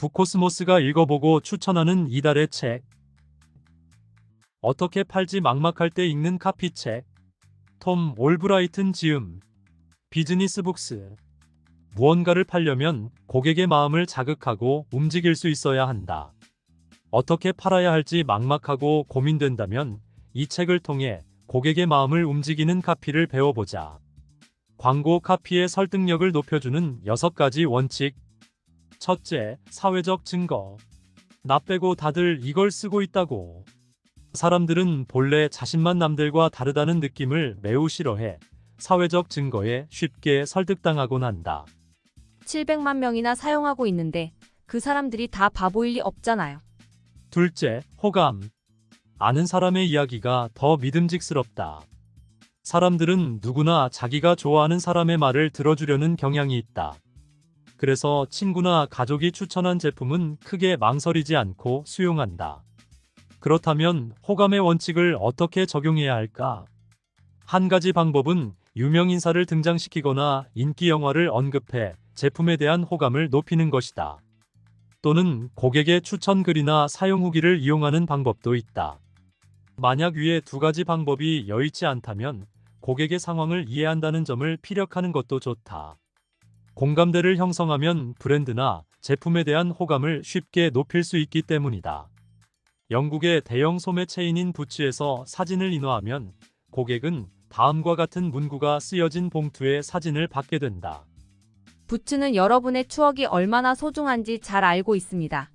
북코스모스가 읽어보고 추천하는 이달의 책. 어떻게 팔지 막막할 때 읽는 카피책. 톰 올브라이튼 지음. 비즈니스 북스. 무언가를 팔려면 고객의 마음을 자극하고 움직일 수 있어야 한다. 어떻게 팔아야 할지 막막하고 고민된다면 이 책을 통해 고객의 마음을 움직이는 카피를 배워보자. 광고 카피의 설득력을 높여주는 6가지 원칙. 첫째, 사회적 증거. 나 빼고 다들 이걸 쓰고 있다고. 사람들은 본래 자신만 남들과 다르다는 느낌을 매우 싫어해 사회적 증거에 쉽게 설득당하곤 한다. 700만 명이나 사용하고 있는데 그 사람들이 다 바보일 리 없잖아요. 둘째, 호감. 아는 사람의 이야기가 더 믿음직스럽다. 사람들은 누구나 자기가 좋아하는 사람의 말을 들어주려는 경향이 있다. 그래서 친구나 가족이 추천한 제품은 크게 망설이지 않고 수용한다. 그렇다면 호감의 원칙을 어떻게 적용해야 할까? 한 가지 방법은 유명 인사를 등장시키거나 인기 영화를 언급해 제품에 대한 호감을 높이는 것이다. 또는 고객의 추천 글이나 사용 후기를 이용하는 방법도 있다. 만약 위의 두 가지 방법이 여의치 않다면 고객의 상황을 이해한다는 점을 피력하는 것도 좋다. 공감대를 형성하면 브랜드나 제품에 대한 호감을 쉽게 높일 수 있기 때문이다. 영국의 대형 소매 체인인 부츠에서 사진을 인화하면 고객은 다음과 같은 문구가 쓰여진 봉투에 사진을 받게 된다. 부츠는 여러분의 추억이 얼마나 소중한지 잘 알고 있습니다.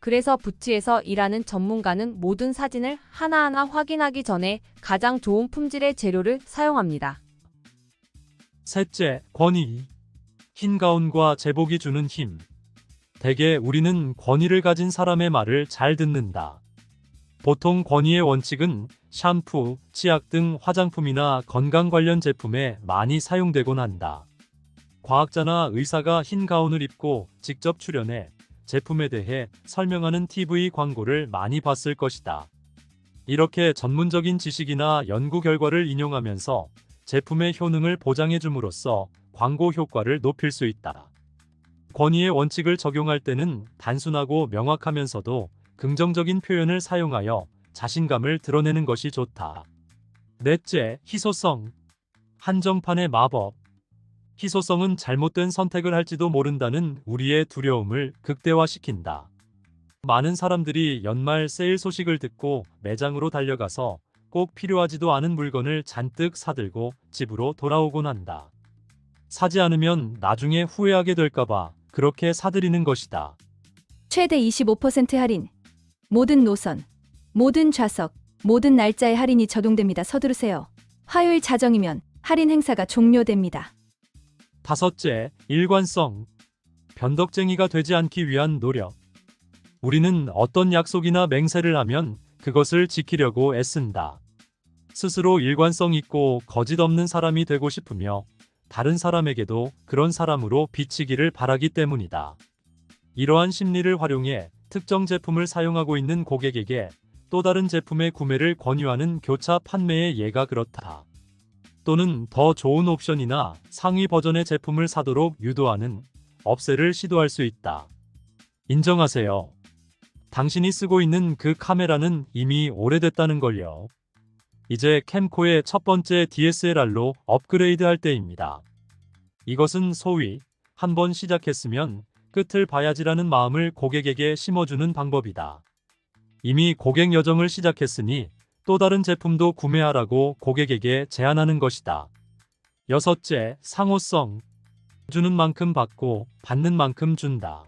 그래서 부츠에서 일하는 전문가는 모든 사진을 하나하나 확인하기 전에 가장 좋은 품질의 재료를 사용합니다. 셋째, 권위. 흰 가운과 제복이 주는 힘. 대개 우리는 권위를 가진 사람의 말을 잘 듣는다. 보통 권위의 원칙은 샴푸, 치약 등 화장품이나 건강 관련 제품에 많이 사용되곤 한다. 과학자나 의사가 흰 가운을 입고 직접 출연해 제품에 대해 설명하는 TV 광고를 많이 봤을 것이다. 이렇게 전문적인 지식이나 연구 결과를 인용하면서 제품의 효능을 보장해 줌으로써 광고 효과를 높일 수 있다. 권위의 원칙을 적용할 때는 단순하고 명확하면서도 긍정적인 표현을 사용하여 자신감을 드러내는 것이 좋다. 넷째, 희소성. 한정판의 마법. 희소성은 잘못된 선택을 할지도 모른다는 우리의 두려움을 극대화시킨다. 많은 사람들이 연말 세일 소식을 듣고 매장으로 달려가서 꼭 필요하지도 않은 물건을 잔뜩 사들고 집으로 돌아오곤 한다. 사지 않으면 나중에 후회하게 될까봐 그렇게 사들이는 것이다. 최대 25% 할인. 모든 노선, 모든 좌석, 모든 날짜에 할인이 적용됩니다. 서두르세요. 화요일 자정이면 할인 행사가 종료됩니다. 다섯째, 일관성. 변덕쟁이가 되지 않기 위한 노력. 우리는 어떤 약속이나 맹세를 하면 그것을 지키려고 애쓴다. 스스로 일관성 있고 거짓 없는 사람이 되고 싶으며 다른 사람에게도 그런 사람으로 비치기를 바라기 때문이다. 이러한 심리를 활용해 특정 제품을 사용하고 있는 고객에게 또 다른 제품의 구매를 권유하는 교차 판매의 예가 그렇다. 또는 더 좋은 옵션이나 상위 버전의 제품을 사도록 유도하는 업세를 시도할 수 있다. 인정하세요. 당신이 쓰고 있는 그 카메라는 이미 오래됐다는 걸요. 이제 캠코의 첫 번째 DSLR로 업그레이드 할 때입니다. 이것은 소위 한 번 시작했으면 끝을 봐야지라는 마음을 고객에게 심어주는 방법이다. 이미 고객 여정을 시작했으니 또 다른 제품도 구매하라고 고객에게 제안하는 것이다. 여섯째, 상호성. 주는 만큼 받고 받는 만큼 준다.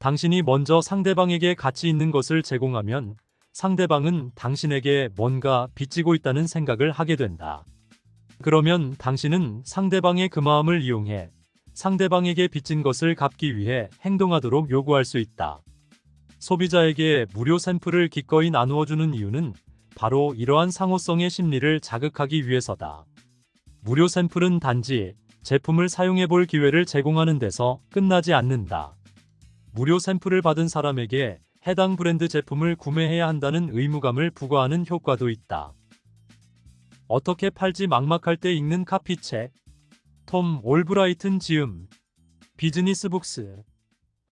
당신이 먼저 상대방에게 가치 있는 것을 제공하면 상대방은 당신에게 뭔가 빚지고 있다는 생각을 하게 된다. 그러면 당신은 상대방의 그 마음을 이용해 상대방에게 빚진 것을 갚기 위해 행동하도록 요구할 수 있다. 소비자에게 무료 샘플을 기꺼이 나누어 주는 이유는 바로 이러한 상호성의 심리를 자극하기 위해서다. 무료 샘플은 단지 제품을 사용해 볼 기회를 제공하는 데서 끝나지 않는다. 무료 샘플을 받은 사람에게 해당 브랜드 제품을 구매해야 한다는 의무감을 부과하는 효과도 있다. 어떻게 팔지 막막할 때 읽는 카피책. 톰 올브라이튼 지음. 비즈니스 북스.